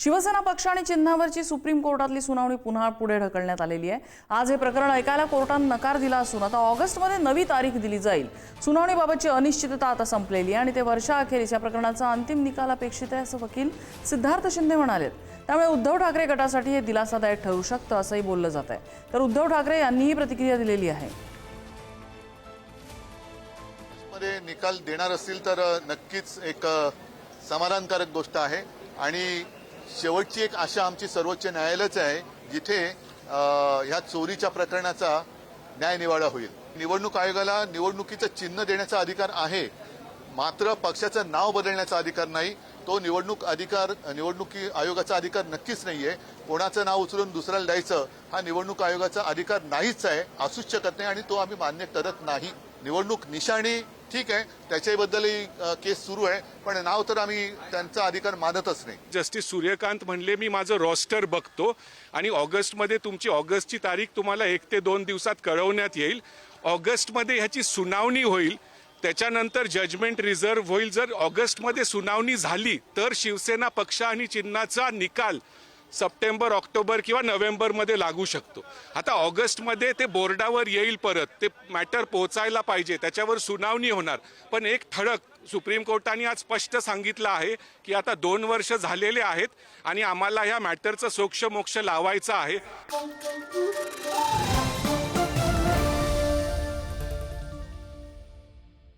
शिवसेना पक्ष आणि चिन्हावरची सुप्रीम कोर्टातली सुनावणी पुन्हा पुढे ढकलण्यात आलेली आहे. आज हे प्रकरण ऐकायला कोर्टानं नकार दिला असून आता ऑगस्टमध्ये नवी तारीख दिली जाईल. सुनावणीबाबतची अनिश्चितता आता संपलेली आहे आणि ते वर्षाअखेरीस या प्रकरणाचा अंतिम निकाल अपेक्षित आहे असं वकील सिद्धार्थ शिंदे म्हणालेत. त्यामुळे उद्धव ठाकरे गटासाठी हे दिलासादायक ठरू शकतं असंही बोललं जात आहे तर उद्धव ठाकरे यांनीही प्रतिक्रिया दिलेली आहे. निकाल देणार असतील तर नक्कीच एक समाधानकारक गोष्ट आहे. आणि शेवटची एक आशा आमची सर्वोच्च न्यायालयच आहे जिथे ह्या चोरीच्या प्रकरणाचा न्यायनिवाडा होईल. निवडणूक आयोगाला निवडणुकीचं चिन्ह देण्याचा अधिकार आहे मात्र पक्षाचं नाव बदलण्याचा अधिकार नाही. तो निवडणूक अधिकार निवडणुकी आयोगाचा अधिकार नक्कीच नाहीये. कोणाचं नाव उचलून दुसऱ्याला द्यायचं हा निवडणूक आयोगाचा अधिकार नाहीच आहे असूच शकत नाही आणि तो आम्ही मान्य करत नाही. निवडणूक निशाणी ठीक आहे त्याच्याबद्दलही केस सुरू आहे पण नाव तर आम्ही त्यांचा अधिकार मानतच नाही. जस्टिस सूर्यकांत म्हणले मी माझं रॉस्टर बघतो आणि ऑगस्टमध्ये तुमची ऑगस्टची तारीख तुम्हाला एक ते दोन दिवसात कळवण्यात येईल. ऑगस्टमध्ये ह्याची सुनावणी होईल. त्याच्यानंतर जजमेंट रिझर्व्ह होईल. जर ऑगस्टमध्ये सुनावणी झाली तर शिवसेना पक्ष आणि चिन्हाचा निकाल सप्टेंबर ऑक्टोबर किंवा नोव्हेंबरमध्ये लागू शकतो. आता ऑगस्टमध्ये ते बोर्डावर येईल परत. ते मॅटर पोहोचायला पाहिजे. त्याच्यावर सुनावणी होणार. पण एक ठळक सुप्रीम कोर्टाने आज स्पष्ट सांगितलं आहे की आता दोन वर्ष झालेले आहेत आणि आम्हाला ह्या मॅटरचं सोक्ष मोक्ष लावायचं आहे.